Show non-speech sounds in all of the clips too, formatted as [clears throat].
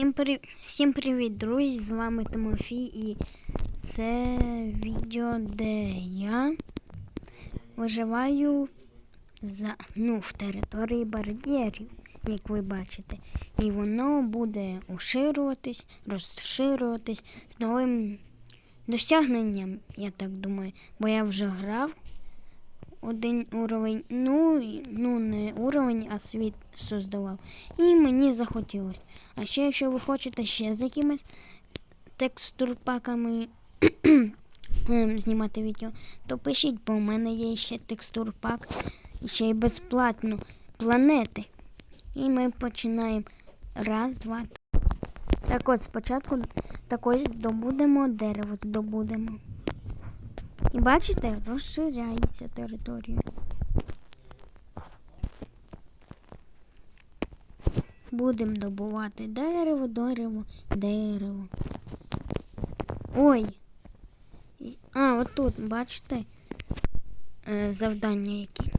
Всім, при... Всім привіт, друзі! З вами Тимофій і це відео, де я виживаю за, ну, в території бар'єрів, як ви бачите. І воно буде уширюватись, розширюватись з новим досягненням, я так думаю, бо я вже грав один уровень, ну, ну не уровень, а світ создавав. І мені захотілося. А ще, якщо ви хочете ще з якимись текстурпаками [clears throat] ем, знімати відео, то пишіть, бо у мене є ще текстурпак, ще й безплатно планети. І ми починаємо. Раз, два. три. Так от спочатку так ось здобудемо дерево, здобудемо. І бачите, розширяється територія. Будемо добувати дерево, дерево, дерево. Ой. А, отут, бачите? Е, завдання які.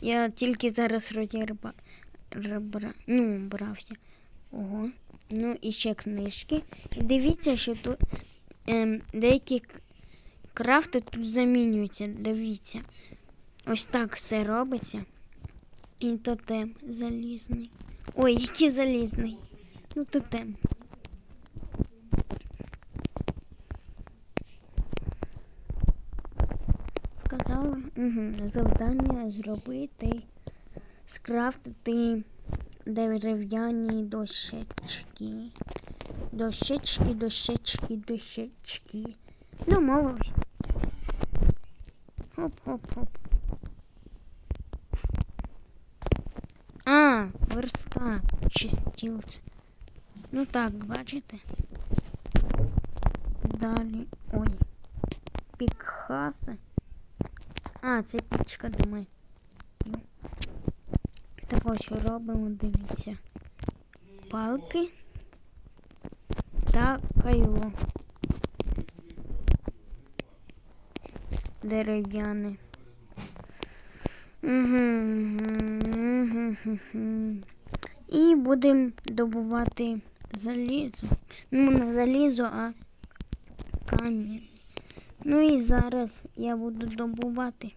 Я тільки зараз розірба... ребра- ну, брався. Ого. Ну і ще книжки. Дивіться, що тут ем, деякі крафти тут замінюються. Дивіться. Ось так все робиться. І тотем залізний. Ой, який залізний. Ну, тотем. Сказала? Угу. Завдання зробити, скрафтити дерев'яні дощечки. Дощечки, дощечки, дощечки. Домовились. Хоп-хоп-хоп. А, верстак, чистілці. Ну так, бачите? Далі. Ой. Пікхаса. А, це пічка, думаю. Ну. Так ось робимо, дивіться. Палки та кайло. Дерев'яне. Мгм. І будемо добувати залізо. Ну, не залізо, а камінь. Ну і зараз я буду добувати.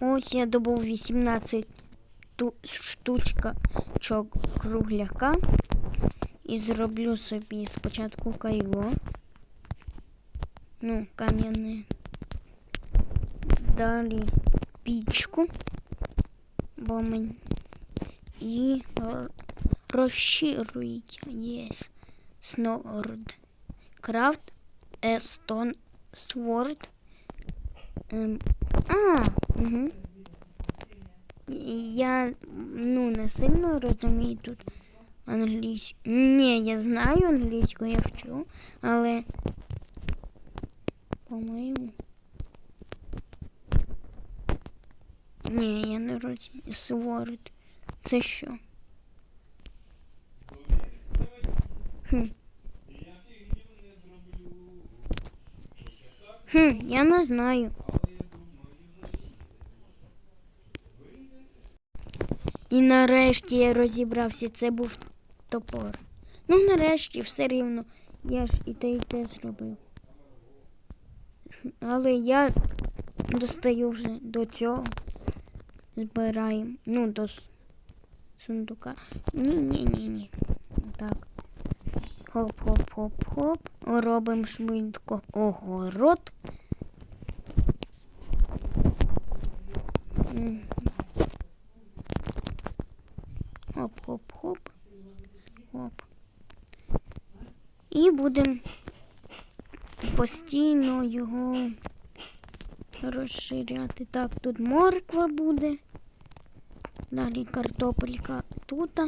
Ось я добув 18 ту- штучок кругляка. І зроблю собі спочатку кайло. Ну, кам'яне. Далі пічку. Бо мені. І розширюють. Єс. A stone sword. Ем, а, угу. Я ну не сильно розумію тут англійську. Ні, я знаю англійську, я вчу, але по-моєму. Ні, я не розумію. Sword. Це що? Хм. Хм, я не знаю. І нарешті я розібрався, це був топор. Ну, нарешті все рівно. Я ж і те, і те зробив. Але я достаю вже до цього. Збираємо. Ну, до сундука. Ні-ні-ні-ні. Так. Хоп-хоп-хоп-хоп. Робимо швидко огород. Хоп-хоп-хоп. Хоп. І будемо постійно його розширяти. Так, тут морква буде. Далі картопелька тут.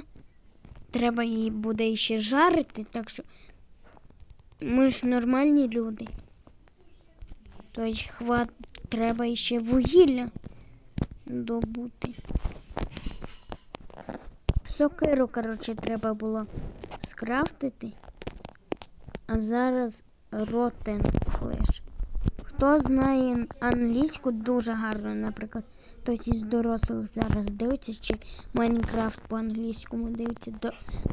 Треба її буде ще жарити, так що ми ж нормальні люди. Тобто хват треба ще вугілля добути. Сокиру, коротше, треба було скрафтити. А зараз Rotten Flash. Хто знає англійську дуже гарно, наприклад, хтось із дорослих зараз дивиться, чи Майнкрафт по-англійському дивиться, то,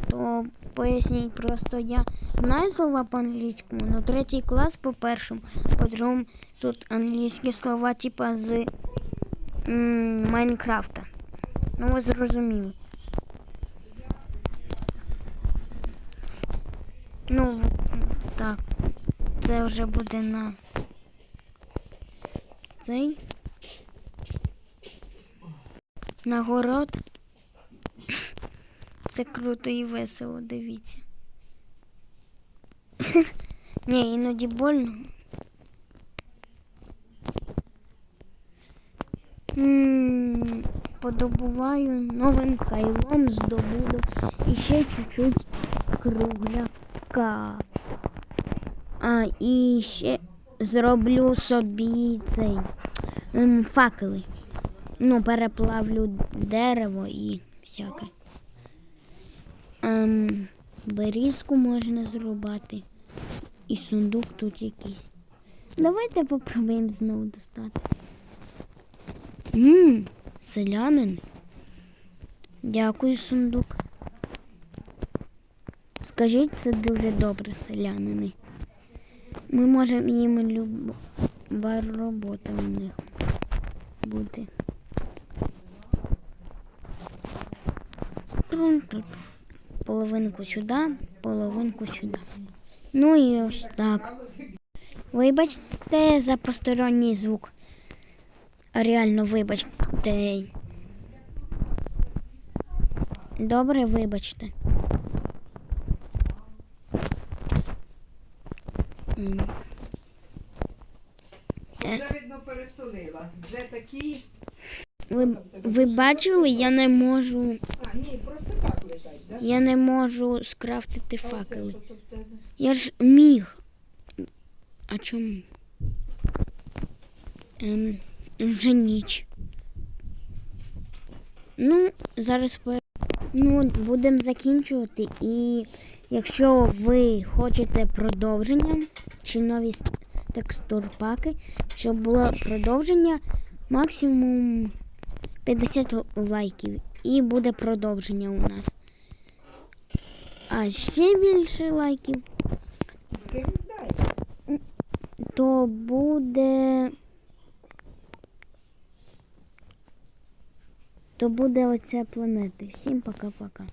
то поясніть просто я знаю слова по-англійському, але третій клас по першому, по другому тут англійські слова, типа з Майнкрафта. Ну, ви зрозуміли. Ну, так. Це вже буде на цей. Нагород. Це круто і весело, дивіться. [laughs] Ні, іноді больно. Подобуваю новим кайлом здобуду і ще чуть-чуть кругляка. А, і ще зроблю собі цей ем, факели. Ну, переплавлю дерево і всяке. Ем, берізку можна зрубати. І сундук тут якийсь. Давайте попробуємо знову достати. Ммм, селянин. Дякую, сундук. Скажіть, це дуже добре, селянини. Ми можемо їм люба робота у них бути. Тун-тут. Половинку сюди, половинку сюди. Ну і ось так. Вибачте за посторонній звук. Реально вибачте. Добре, вибачте. Вже видно пересолила. Вже такі. Ви, ви бачили, я не можу. А, ні, просто так лежать, да? Я не можу скрафтити факели. Я ж міг. А чому? Ем, вже ніч. Ну, зараз ну, будемо закінчувати. І якщо ви хочете продовження чи нові текстурпаки, щоб було продовження, максимум 50 лайків. І буде продовження у нас. А ще більше лайків. То буде. То буде оця планета. Всім пока-пока.